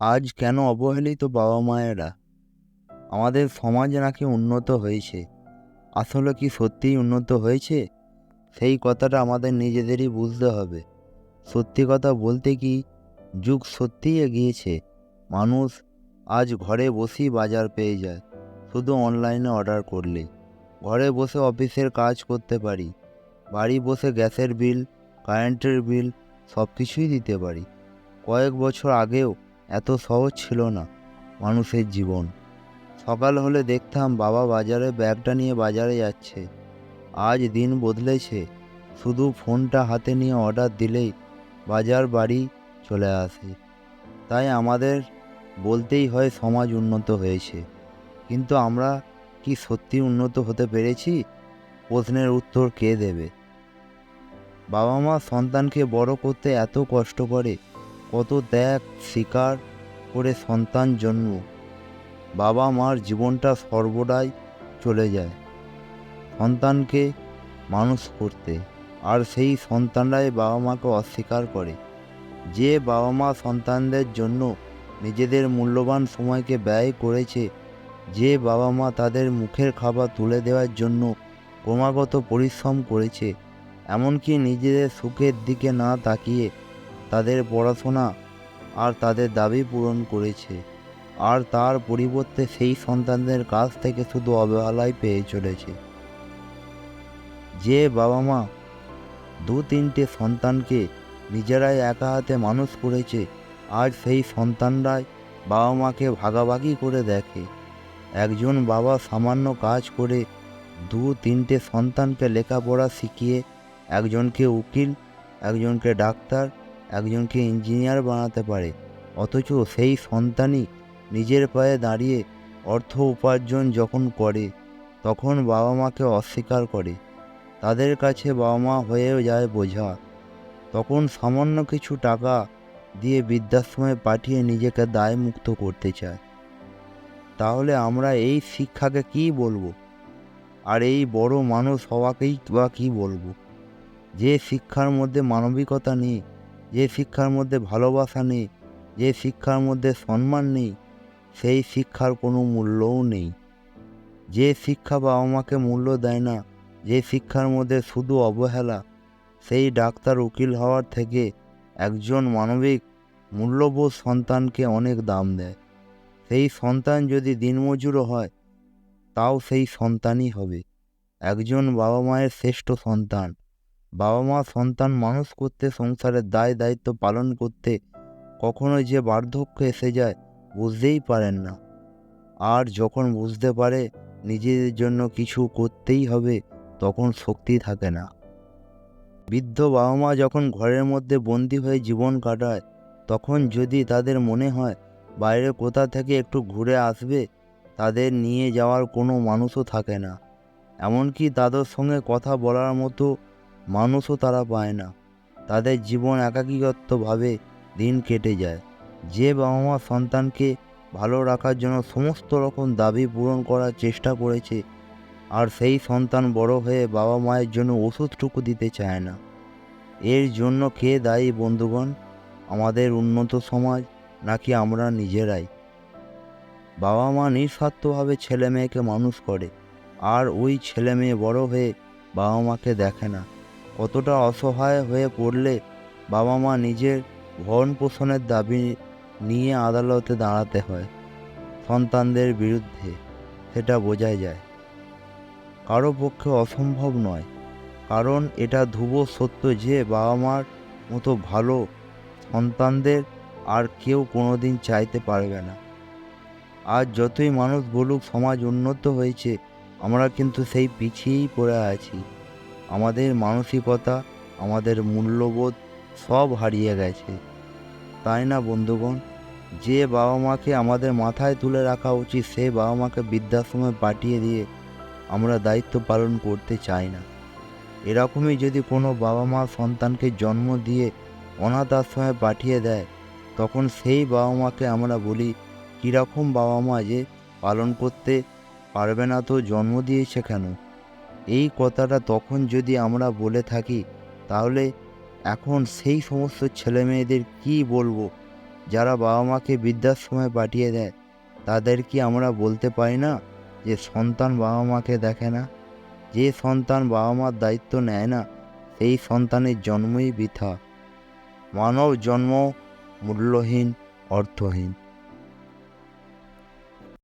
আজ কেন অবহেলিত বাবা মায়েরা আমাদের সমাজ নাকি উন্নত হয়েছে। আসলে কি সত্যিই উন্নত হয়েছে? সেই কথাটা আমাদের নিজেদেরই বুঝতে হবে। সত্যি কথা বলতে কি, যুগ সত্যিই এগিয়েছে। মানুষ আজ ঘরে বসেই বাজার পেয়ে যায়। শুধু অনলাইনে অর্ডার করলে। ঘরে বসে অফিসের কাজ করতে পারি। বাড়ি বসে গ্যাসের বিল, কারেন্টের বিল সব কিছুই দিতে পারি। কয়েক বছর আগেও এত সহজ ছিল না মানুষের জীবন। সকাল হলে দেখতাম বাবা বাজারে ব্যাগটা নিয়ে বাজারে যাচ্ছে। আজ দিন বদলেছে, শুধু ফোনটা হাতে নিয়ে অর্ডার দিলেই বাজার বাড়ি চলে আসে। তাই আমাদের বলতেই হয় সমাজ উন্নত হয়েছে। কিন্তু আমরা কি সত্যি উন্নত হতে পেরেছি? প্রশ্নের উত্তর কে দেবে? বাবা মা সন্তানকে বড় করতে এত কষ্ট করে কত ত্যাগ, স্বীকার করে সন্তান জন্ম। বাবা মার জীবনটা সর্বদাই চলে যায় সন্তানকে মানুষ করতে। আর সেই সন্তানরাই বাবা মাকে অস্বীকার করে। যে বাবা মা সন্তানদের জন্য নিজেদের মূল্যবান সময়কে ব্যয় করেছে, যে বাবা মা তাদের মুখের খাবার তুলে দেওয়ার জন্য ক্রমাগত পরিশ্রম করেছে, এমনকি নিজেদের সুখের দিকে না তাকিয়ে তাদের পড়াশোনা আর তাদের দাবি পূরণ করেছে। আর তার পরিবর্তে সেই সন্তানদের কাছ থেকে শুধু অবহেলাই পেয়ে চলেছে। যে বাবা মা দু তিনটে সন্তানকে নিজেরাই একা হাতে মানুষ করেছে আর সেই সন্তানরাই বাবা মাকে ভাগাভাগি করে দেখে। একজন বাবা সামান্য কাজ করে দু তিনটে সন্তানকে লেখাপড়া শিখিয়ে একজনকে উকিল, একজনকে ডাক্তার একজনকে ইঞ্জিনিয়ার বানাতে পারে। অথচ সেই সন্তানই নিজের পায়ে দাঁড়িয়ে অর্থ উপার্জন যখন করে, তখন বাবা মাকে অস্বীকার করে। তাদের কাছে বাবা মা হয়েও যায় বোঝা। তখন সামান্য কিছু টাকা দিয়ে বৃদ্ধাশ্রমে পাঠিয়ে নিজেকে দায়মুক্ত করতে চায়। তাহলে আমরা এই শিক্ষাকে কী বলব? আর এই বড় মানুষ হওয়াকেই বা কী বলব? যে শিক্ষার মধ্যে মানবিকতা নেই যে শিক্ষার মধ্যে ভালোবাসা নেই, যে শিক্ষার মধ্যে সম্মান নেই, সেই শিক্ষার কোনো মূল্যও নেই। যে শিক্ষা বাবা মাকে মূল্য দেয় না, যে শিক্ষার মধ্যে শুধু অবহেলা, সেই ডাক্তার উকিল হওয়ার থেকে একজন মানবিক, মূল্যবোধ সন্তানকে অনেক দাম দেয়। সেই সন্তান যদি দিনমজুরও হয়, তাও সেই সন্তানই হবে। একজন বাবা মায়ের শ্রেষ্ঠ সন্তান। বাবা মা সন্তান মানুষ করতে, সংসারের দায় দায়িত্ব পালন করতে কখনোই যে বার্ধক্য এসে যায় বুঝতেই পারেন না। আর যখন বুঝতে পারে নিজেদের জন্য কিছু করতেই হবে, তখন শক্তি থাকে না। বৃদ্ধ বাবা মা যখন ঘরের মধ্যে বন্দি হয়ে জীবন কাটায়, তখন যদি তাদের মনে হয় বাইরে কোথা থেকে একটু ঘুরে আসবে, তাদের নিয়ে যাওয়ার কোনো মানুষও থাকে না। এমনকি তাদের সঙ্গে কথা বলার মতো মানুষও তারা পায় না। তাদের জীবন একাকিগতভাবে দিন কেটে যায়। যে বাবা মা সন্তানকে ভালো রাখার জন্য সমস্ত রকম দাবি পূরণ করার চেষ্টা করেছে, আর সেই সন্তান বড় হয়ে বাবা মায়ের জন্য ওষুধটুকু দিতে চায় না। এর জন্য কে দায়ী বন্ধুগণ? আমাদের উন্নত সমাজ নাকি আমরা নিজেরাই? বাবা মা নিঃস্বার্থভাবে ছেলে মেয়েকে মানুষ করে, আর ওই ছেলে মেয়ে বড় হয়ে বাবা মাকে দেখে না। কতটা অসহায় হয়ে পড়লে বাবা মা নিজের ভরণ পোষণের দাবি নিয়ে আদালতে দাঁড়াতে হয় সন্তানদের বিরুদ্ধে, সেটা বোঝা যায়। কারও পক্ষে অসম্ভব নয়, কারণ এটা ধ্রুব সত্য যে বাবা মার মতো ভালো সন্তানদের আর কেউ কোনোদিন চাইতে পারবে না। আজ যতই মানুষ বলুক সমাজ উন্নত হয়েছে, আমরা কিন্তু সেই পিছিয়েই পড়ে আছি। আমাদের মানসিকতা, আমাদের মূল্যবোধ সব হারিয়ে গেছে। তাই না, বন্ধুগণ? যে বাবা মাকে আমাদের মাথায় তুলে রাখা উচিত, সে বাবা মাকে বৃদ্ধাশ্রমে পাঠিয়ে দিয়ে আমরা দায়িত্ব পালন করতে চাই না। এরকমই যদি কোনো বাবা মা সন্তানকে জন্ম দিয়ে অনাথ আশ্রমে পাঠিয়ে দেয়, তখন সেই বাবা মাকে আমরা বলি, কীরকম বাবা মা যে পালন করতে পারবে না তো, জন্ম দিয়েছে কেন? এই কথাটা তখন যদি আমরা বলে থাকি, তাহলে এখন সেই সমস্ত ছেলে মেয়েদের কী বলব? যারা বাবা মাকে বৃদ্ধাশ্রমে পাঠিয়ে দেয়, তাদের কি আমরা বলতে পারি না যে সন্তান বাবা মাকে দেখে না? যে সন্তান বাবা মার দায়িত্ব নেয় না, সেই সন্তানের জন্মই বৃথা। মানব জন্ম মূল্যহীন, অর্থহীন।